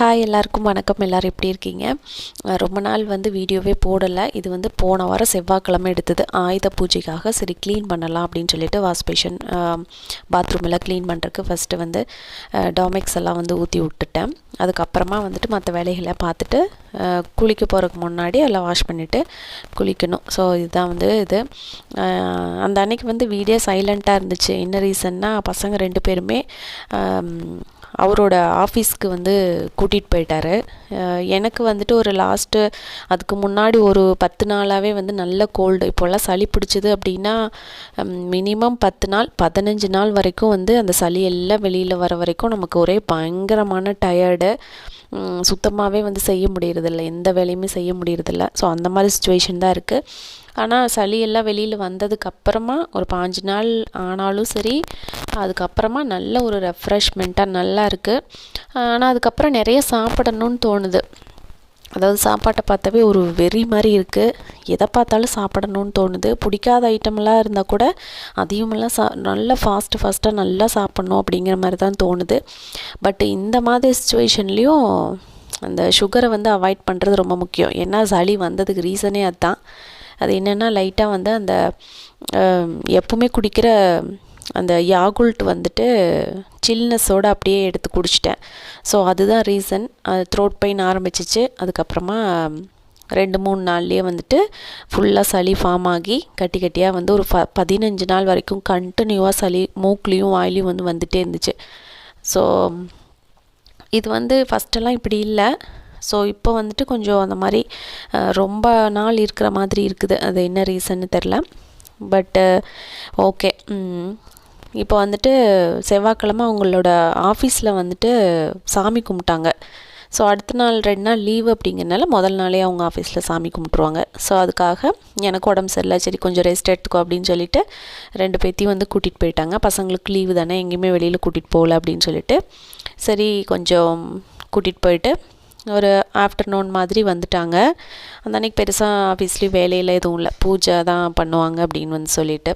Hi எல்லாருக்கும் வணக்கம். எல்லோரும் எப்படி இருக்கீங்க? ரொம்ப நாள் வந்து வீடியோவே போடலை. இது வந்து போன வாரம் செவ்வாய்க்கிழமை எடுத்தது. ஆயுத பூஜைக்காக சரி க்ளீன் பண்ணலாம் அப்படின்னு சொல்லிட்டு வாஷ் பேஷன் பாத்ரூம் எல்லாம் க்ளீன் பண்ணுறதுக்கு ஃபஸ்ட்டு வந்து டாமெக்ஸ் எல்லாம் வந்து ஊற்றி விட்டுட்டேன். அதுக்கப்புறமா வந்துட்டு மற்ற வேலைகளை பார்த்துட்டு குளிக்க போகிறதுக்கு முன்னாடி எல்லாம் வாஷ் பண்ணிவிட்டு குளிக்கணும். ஸோ இதுதான் வந்து இது. அந்த அன்னைக்கு வந்து வீடியோ சைலண்ட்டாக இருந்துச்சு. என்ன ரீசன்னா பசங்க ரெண்டு பேருமே அவரோட ஆஃபீஸ்க்கு வந்து கூட்டிகிட்டு போயிட்டாரு. எனக்கு வந்துட்டு ஒரு லாஸ்ட்டு அதுக்கு முன்னாடி ஒரு பத்து நாளாகவே வந்து நல்ல கோல்டு இப்போல்லாம் சளி பிடிச்சிது அப்படின்னா மினிமம் பத்து நாள் பதினஞ்சு நாள் வரைக்கும் வந்து அந்த சளி எல்லாம் வெளியில் வர வரைக்கும் நமக்கு ஒரே பயங்கரமான டயர்டு சுத்தமாகவே வந்து செய்ய முடியறதில்ல. எந்த வேலையுமே செய்ய முடியறதில்ல. ஸோ அந்த மாதிரி சுச்சுவேஷன் தான் இருக்குது ஆனால் சளி எல்லாம் வெளியில் வந்ததுக்கப்புறமா ஒரு பாஞ்சு நாள் ஆனாலும் சரி அதுக்கப்புறமா நல்ல ஒரு ரெஃப்ரெஷ்மெண்ட்டாக நல்லா இருக்குது ஆனால் அதுக்கப்புறம் நிறைய சாப்பிடணும்னு தோணுது. அதாவது சாப்பாட்டை பார்த்தாவே ஒரு வெறி மாதிரி இருக்குது எதை பார்த்தாலும் சாப்பிடணும்னு தோணுது. பிடிக்காத ஐட்டமெல்லாம் இருந்தால் கூட அதிகமெல்லாம் சா நல்லா ஃபாஸ்ட்டு ஃபாஸ்ட்டாக நல்லா சாப்பிட்ணும் அப்படிங்கிற மாதிரி தான் தோணுது. பட் இந்த மாதிரி சுச்சுவேஷன்லேயும் அந்த சுகரை வந்து அவாய்ட் பண்ணுறது ரொம்ப முக்கியம். ஏன்னா சளி வந்ததுக்கு ரீசனே அதுதான் அது என்னென்னா லைட்டாக வந்து அந்த எப்பவுமே குடிக்கிற அந்த யாகுல்ட் வந்துட்டு சில்னஸோடு அப்படியே எடுத்து குடிச்சிட்டேன். ஸோ அதுதான் ரீசன். அது த்ரோட் பெயின் ஆரம்பிச்சிச்சு. அதுக்கப்புறமா ரெண்டு மூணு நாள்லேயே வந்துட்டு ஃபுல்லாக சளி ஃபார்ம் ஆகி கட்டி கட்டியாக வந்து ஒரு ஃப பதினஞ்சு நாள் வரைக்கும் கண்டினியூவாக சளி மூக்குலேயும் வாயிலையும் வந்து வந்துகிட்டே இருந்துச்சு. ஸோ இது வந்து ஃபஸ்ட்டெல்லாம் இப்படி இல்லை. ஸோ இப்போ வந்துட்டு கொஞ்சம் அந்த மாதிரி ரொம்ப நாள் இருக்கிற மாதிரி இருக்குது. அது என்ன ரீசன்னு தெரில. பட்டு ஓகே. இப்போ வந்துட்டு செவ்வாய்க்கிழமை அவங்களோட ஆஃபீஸில் வந்துட்டு சாமி கும்பிட்டாங்க. ஸோ அடுத்த நாள் ரெண்டு நாள் லீவ் அப்படிங்கிறனால முதல் நாளே அவங்க ஆஃபீஸில் சாமி கும்பிட்ருவாங்க ஸோ அதுக்காக எனக்கு உடம்பு சரியில்லை சரி கொஞ்சம் ரெஸ்ட் எடுத்துக்கோ அப்படின்னு சொல்லிட்டு ரெண்டு பேர்த்தையும் வந்து கூட்டிகிட்டு போயிட்டாங்க. பசங்களுக்கு லீவு தானே எங்கேயுமே வெளியில் கூட்டிகிட்டு போகல அப்படின்னு சொல்லிட்டு. சரி கொஞ்சம் கூட்டிகிட்டு போயிட்டு ஒரு ஆஃப்டர்நூன் மாதிரி வந்துட்டாங்க. அந்த அன்றைக்கி பெருசாக ஆஃபீஸ்லி வேலையில் எதுவும் இல்லை. பூஜை தான் பண்ணுவாங்க அப்படின்னு வந்து சொல்லிட்டு.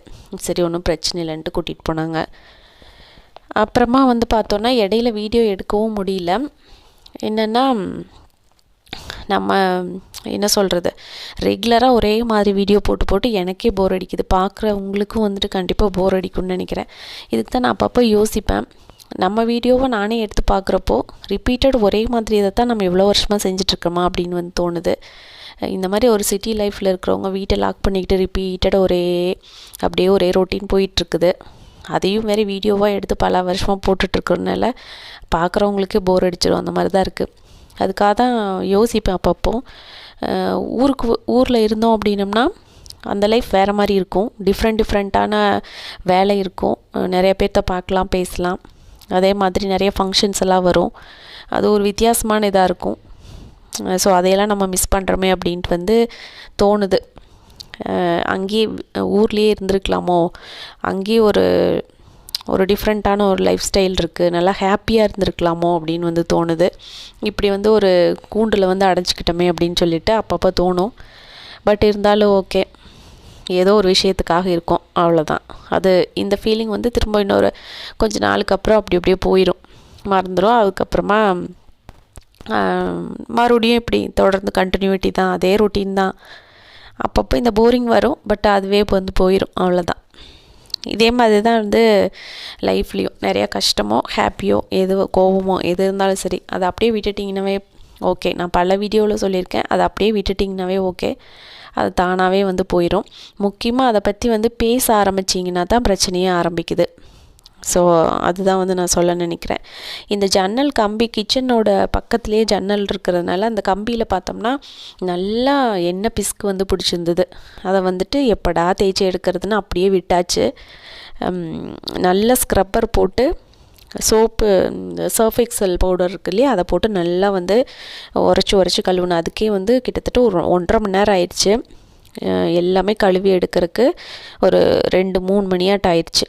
சரி ஒன்றும் பிரச்சனை இல்லைன்ட்டு கூட்டிகிட்டு போனாங்க. அப்புறமா வந்து பார்த்தோன்னா இடையில வீடியோ எடுக்கவும் முடியல. என்னென்னா நம்ம என்ன சொல்கிறது ரெகுலராக ஒரே மாதிரி வீடியோ போட்டு போட்டு எனக்கே போர் அடிக்குது. பார்க்குறவங்களுக்கும் வந்துட்டு கண்டிப்பாக போர் அடிக்கும்னு நினைக்கிறேன். இதுக்கு தான் நான் அப்பப்போ யோசிப்பேன். நம்ம வீடியோவை நானே எடுத்து பார்க்குறப்போ ரிப்பீட்டட் ஒரே மாதிரி இதை தான் நம்ம எவ்வளோ வருஷமாக செஞ்சிட்ருக்கோமா அப்படின்னு வந்து தோணுது. இந்த மாதிரி ஒரு சிட்டி லைஃப்பில் இருக்கிறவங்க வீட்டை லாக் பண்ணிக்கிட்டு ரிப்பீட்டடாக ஒரே அப்படியே ஒரே ரொட்டீன் போயிட்டுருக்குது. அதையும் வேறு வீடியோவாக எடுத்து பல வருஷமாக போட்டுட்ருக்கறனால பார்க்குறவங்களுக்கே போர் அடிச்சிடும். அந்த மாதிரி தான் இருக்குது அதுக்காக தான் யோசிப்பேன் அப்பப்போ. ஊருக்கு ஊரில் இருந்தோம் அப்படின்னம்னா அந்த லைஃப் வேறு மாதிரி இருக்கும். டிஃப்ரெண்ட் டிஃப்ரெண்ட்டான வேலை இருக்கும். நிறைய பேர்த்த பார்க்கலாம் பேசலாம். அதே மாதிரி நிறைய ஃபங்க்ஷன்ஸ் எல்லாம் வரும். அது ஒரு வித்தியாசமான இதாக இருக்கும். ஸோ அதையெல்லாம் நம்ம மிஸ் பண்ணுறோமே அப்படின்ட்டு வந்து தோணுது. அங்கேயே ஊர்லேயே இருந்திருக்கலாமோ? அங்கேயே ஒரு ஒரு டிஃப்ரெண்ட்டான ஒரு லைஃப் ஸ்டைல் இருக்குது நல்லா ஹாப்பியாக இருந்திருக்கலாமோ அப்படின்னு வந்து தோணுது. இப்படி வந்து ஒரு கூண்டில் வந்து அடைச்சிக்கிட்டோமே அப்படின்னு சொல்லிட்டு அப்பப்போ தோணும். பட் இருந்தாலும் ஓகே ஏதோ ஒரு விஷயத்துக்காக இருக்கும் அவ்வளோதான் அது இந்த ஃபீலிங் வந்து திரும்ப இன்னொரு கொஞ்ச நாளுக்கு அப்புறம் அப்படி அப்படியே போயிடும் மறந்துடும் அதுக்கப்புறமா மறுபடியும் இப்படி தொடர்ந்து கண்டினியூட்டி தான் அதே ரொட்டீன் தான். அப்பப்போ இந்த போரிங் வரும் பட் அதுவே இப்போ வந்து போயிடும் அவ்வளோதான் இதே மாதிரி தான் வந்து லைஃப்லேயும் நிறையா கஷ்டமோ ஹாப்பியோ எது கோவமோ எது இருந்தாலும் சரி அதை அப்படியே விட்டுட்டிங்கன்னாவே ஓகே நான் பல வீடியோவில் சொல்லியிருக்கேன். அதை அப்படியே விட்டுட்டிங்கனாவே ஓகே. அது தானாகவே வந்து போயிடும் முக்கியமாக அதை பற்றி வந்து பேச ஆரம்பிச்சிங்கன்னா தான் பிரச்சனையே ஆரம்பிக்குது. ஸோ அதுதான் வந்து நான் சொல்ல நினைக்கிறேன். இந்த ஜன்னல் கம்பி கிச்சனோட பக்கத்துலேயே ஜன்னல் இருக்கிறதுனால அந்த கம்பியில் பார்த்தோம்னா நல்லா எண்ணெய் பிஸ்கு வந்து பிடிச்சிருந்தது. அதை வந்துட்டு எப்படா தேய்ச்சி எடுக்கிறதுன்னு அப்படியே விட்டாச்சு. நல்ல ஸ்க்ரப்பர் போட்டு சோப்பு சர்ஃப் எக்ஸல் பவுடர் இருக்கு இல்லையா அதை போட்டு நல்லா வந்து உரைச்சி உரைச்சி கழுவுனேன் அதுக்கே வந்து கிட்டத்தட்ட ஒரு ஒன்றரை மணி நேரம் ஆயிடுச்சு. எல்லாமே கழுவி எடுக்கிறதுக்கு ஒரு ரெண்டு மூணு மணியாட்டம் ஆயிடுச்சு